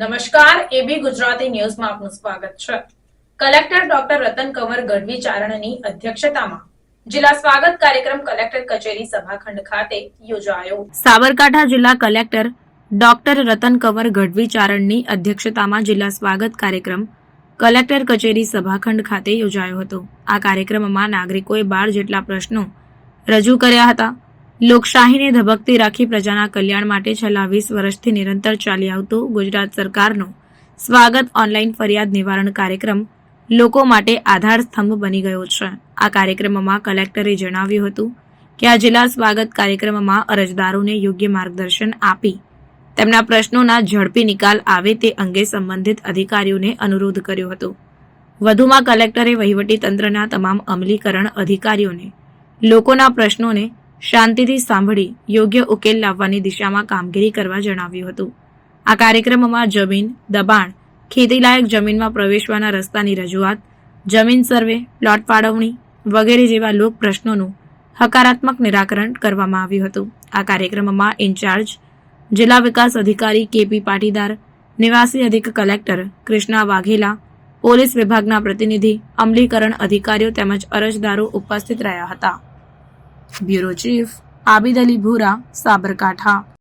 નમસ્કાર, એબી ગુજરાતી ન્યૂઝમાં આપનું સ્વાગત છે. કલેક્ટર ડોક્ટર રતન કંવર ગઢવી ચારણની અધ્યક્ષતામાં જિલ્લા સ્વાગત કાર્યક્રમ કલેક્ટર કચેરી સભાખંડ ખાતે યોજાયો. સાબરકાંઠા જિલ્લા કલેક્ટર ડોક્ટર રતન કંવર ગઢવી ચારણની અધ્યક્ષતામાં જિલ્લા સ્વાગત કાર્યક્રમ કલેક્ટર કચેરી સભાખંડ ખાતે યોજાયો હતો. આ કાર્યક્રમમાં નાગરિકોએ બાર જેટલા પ્રશ્નો રજૂ કર્યા હતા લોકશાહીને ધબકતી રાખી પ્રજાના કલ્યાણ માટે છેલ્લા વીસ વર્ષથી નિરંતર ચાલી આવતો ગુજરાત સરકારનો સ્વાગત ઓનલાઈન ફરિયાદ નિવારણ કાર્યક્રમ લોકો માટે આધાર સ્તંભ બની ગયો છે. આ કાર્યક્રમમાં કલેક્ટરે જણાવ્યું હતું કે આ જિલ્લા સ્વાગત કાર્યક્રમમાં અરજદારોને યોગ્ય માર્ગદર્શન આપી તેમના પ્રશ્નોના ઝડપી નિકાલ આવે તે અંગે સંબંધિત અધિકારીઓને અનુરોધ કર્યો હતો. વધુમાં કલેક્ટરે વહીવટી તંત્રના તમામ અમલીકરણ અધિકારીઓને લોકોના પ્રશ્નોને શાંતિથી સાંભળી યોગ્ય ઉકેલ લાવવાની દિશામાં કામગીરી કરવા જણાવ્યું હતું. આ કાર્યક્રમમાં જમીન, દબાણ, ખેતીલાયક જમીનમાં પ્રવેશવાના રસ્તાની રજૂઆત, જમીન સર્વે, પ્લોટ ફાળવણી વગેરે જેવા લોક પ્રશ્નોનું હકારાત્મક નિરાકરણ કરવામાં આવ્યું હતું. આ કાર્યક્રમમાં ઇન્ચાર્જ, જિલ્લા વિકાસ અધિકારી કેપી પાટીદાર, નિવાસી અધિક કલેક્ટર કૃષ્ણા વાઘેલા, પોલીસ વિભાગના પ્રતિનિધિ, અમલીકરણ અધિકારીઓ તેમજ અરજદારો ઉપસ્થિત રહ્યા હતા. બ્યુરો ચીફ આબિદ અલી ભૂરા સાબરકાંઠા